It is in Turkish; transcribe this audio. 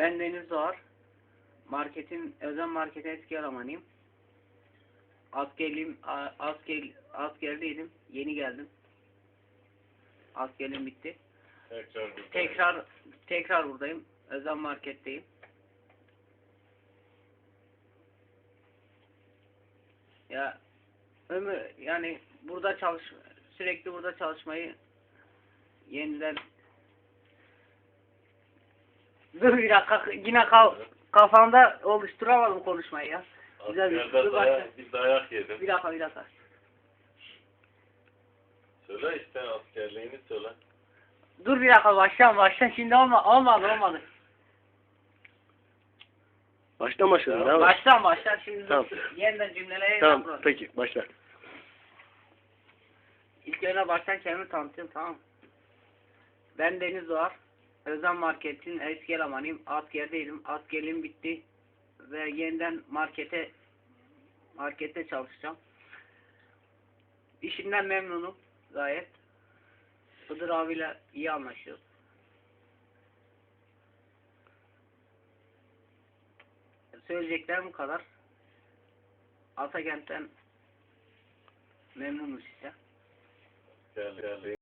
Ben Deniz Doğar. Marketin, özel market eski elemanıyım. Askerliğim, asker, askerdeydim. Yeni geldim. Askerliğim bitti. Tekrar Tekrar, tekrar buradayım. Özel marketteyim. Ya ömür yani burada çalış sürekli burada çalışmayı yeniden Dur bir dakika yine ka kafamda oluşturamadım konuşmayı ya. Güzel bir dur dayak, bir dayak yedim. Bir dakika bir dakika. Söyle işte askerliğini söyle. Dur bir dakika baştan baştan şimdi olma olmadı olmadı. Baştan başladın Tamam? Baştan baştan şimdi Tamam. dur. yeniden cümleleri Tamam yapıyorum. peki başla. İlk önce baştan kendimi tanıtayım tamam. Ben Deniz Doğar. Özel Market'in eski elemanıyım. Askerdeydim. Askerliğim bitti. Ve yeniden markete markette çalışacağım. İşimden memnunum gayet. Hıdır abiyle iyi anlaşıyoruz. Söyleyeceklerim bu kadar. Atakent'ten memnunuz işte. Askerliğini